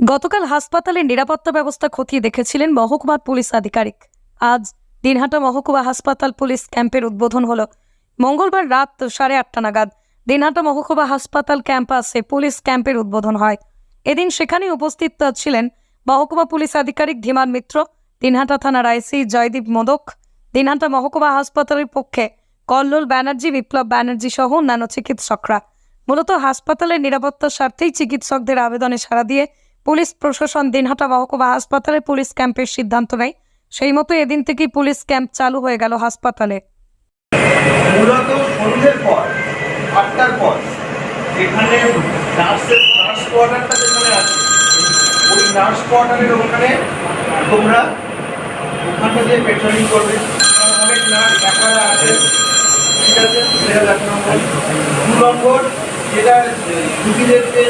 গতকাল হাসপাতালের নিরাপত্তা ব্যবস্থা খতিয়ে দেখেছিলেন মহকুমা পুলিশ আধিকারিক। আজ দিনহাটা মহকুমা হাসপাতাল পুলিশ ক্যাম্পের উদ্বোধন হল। মঙ্গলবার রাত সাড়ে আটটা নাগাদ দিনহাটা মহকুমা হাসপাতাল ক্যাম্পাসে পুলিশ ক্যাম্পের উদ্বোধন হয়। এদিন সেখানে উপস্থিত ছিলেন মহকুমা পুলিশ আধিকারিক ধীমান মিত্র, দিনহাটা থানার আইসি জয়দীপ মোদক, দিনহাটা মহকুমা হাসপাতালের পক্ষে কল্লোল ব্যানার্জি, বিপ্লব ব্যানার্জি সহ অন্যান্য চিকিৎসকরা। মূলত হাসপাতালের নিরাপত্তার স্বার্থেই চিকিৎসকদের আবেদনে সাড়া দিয়ে পুলিশ প্রশাসন দিনহাটা মহকুমা হাসপাতালে পুলিশ ক্যাম্পের সিদ্ধান্ত নেয়। সেই মতো এদিন থেকেই পুলিশ ক্যাম্প চালু হয়ে গেল হাসপাতালে। যেটা রুগীদের যে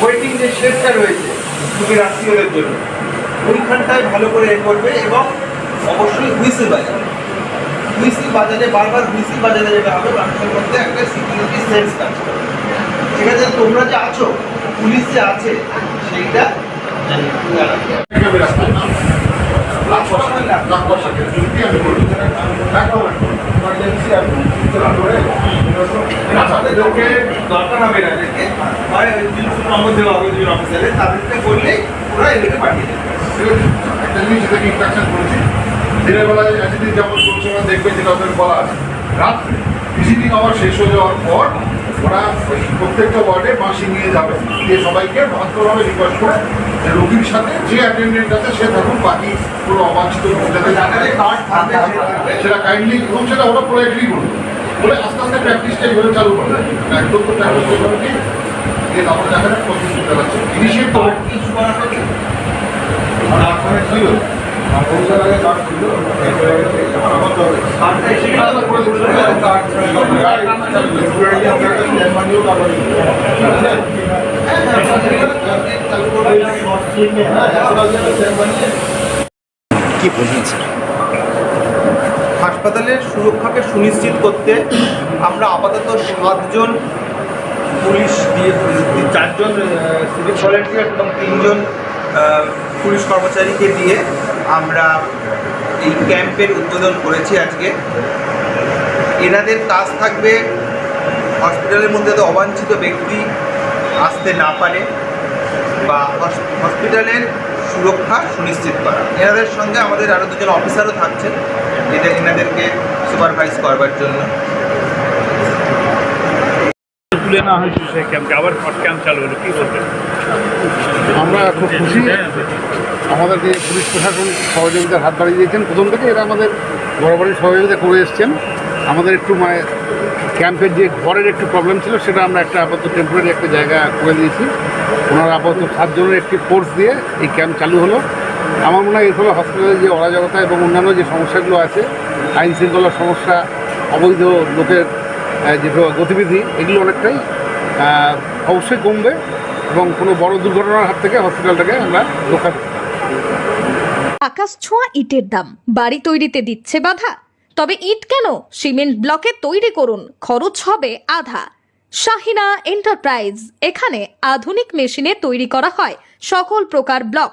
ওয়েটিং যে শেডটা রয়েছে রুগীর আত্মীয়দের জন্য। ওইখানটায় ভালো করে এ করবে এবং অবশ্যই হুইসেল বাজার হুইসিল বাজারে বারবার হুইসিল বাজালে যেতে হবে মানুষের মধ্যে একটা সিকিউরিটি সেন্স কাজ করবে। ঠিক আছে, তোমরা যে আছো, পুলিশ যে আছে, সেইটা লোকে দরকার হবে না এদেরকে হয় টেলিফোন নম্বর দেওয়া হবে দুজন অফিসারে তাদেরকে বললেই ওরা এদেরকে পাঠিয়ে দেবে। একটা জিনিস যেটাকে ইনস্ট্রাকশন করেছি। দিনের বেলায় অ্যাসিডিক যেমন চলছে ওরা দেখবে যেটা ওদের বলা আছে। রাত্রে ভিজিটিং আওয়ার শেষ হয়ে যাওয়ার পর ওরা প্রত্যেকটা ওয়ার্ডে মাসি নিয়ে যাবে। দিয়ে সবাইকে রিকোয়েস্ট করে যে রোগীর সাথে যে অ্যাটেন্ডেন্ট আছে সে থাকুন বাকি কোনো অবাঞ্ছিত সেটা কাইন্ডলি এবং সেটা ওরা পুরো এগ্রি করবে বলে আস্তে আস্তে প্র্যাকটিসটা এইভাবে চালু করবে একদম তো প্র্যাকটিস করবে কি দিয়ে তারপরে দেখা যাক কত দূর চালাচ্ছে ইনিশিয়েট তো কার্ড কি ইস্যু করা আপনার ছিল কি বলছেন স্যার হাসপাতালের সুরক্ষাকে সুনিশ্চিত করতে আমরা আপাতত সাতজন পুলিশ দিয়ে চারজন সিভিক ভলেন্টিয়ার এবং তিনজন পুলিশ কর্মচারীকে দিয়ে আমরা এই ক্যাম্পের উদ্বোধন করেছি আজকে। এনাদের কাজ থাকবে হসপিটালের মধ্যে তো অবাঞ্ছিত ব্যক্তি আসতে না পারে বা হস- হসপিটালের সুরক্ষা সুনিশ্চিত করা। এনাদের সঙ্গে আমাদের আরও দুজন অফিসারও থাকছেন। এদের এনাদেরকে সুপারভাইজ করবার জন্য। তুলে নেওয়া হয়েছে সেই ক্যাম্পকে আবার ক্যাম্প চালু হলো। কি বলবেন আমরা খুব খুশি। আমাদেরকে পুলিশ প্রশাসন সহযোগিতার হাত বাড়িয়ে দিয়েছেন। প্রথম থেকে এরা আমাদের বরাবরই সহযোগিতা করে এসছেন। আমাদের একটু মানে ক্যাম্পের যে ঘরের একটু প্রবলেম ছিল সেটা আমরা একটা আপাতত টেম্পোরারি একটা জায়গা করে দিয়েছি। ওনারা আপাতত সাতজনের একটি ফোর্স দিয়ে এই ক্যাম্প চালু হলো। আমার মনে হয় এর ফলে হসপিটালে যে অরাজকতা এবং অন্যান্য যে সমস্যাগুলো আছে আইন শৃঙ্খলার সমস্যা, অবৈধ লোকের যে গতিবিধি, এগুলো অনেকটাই অবশ্যই কমবে এবং কোনো বড় দুর্ঘটনার হাত থেকে হসপিটালটাকে আমরা রক্ষা আকাশ ছোঁয়া ইটের দাম। বাড়ি তৈরিতে দিচ্ছে বাধা। তবে ইট কেন? সিমেন্ট ব্লকে তৈরি করুন, খরচ হবে আধা। শাহিনা এন্টারপ্রাইজ, এখানে আধুনিক মেশিনে তৈরি করা হয় সকল প্রকার ব্লক।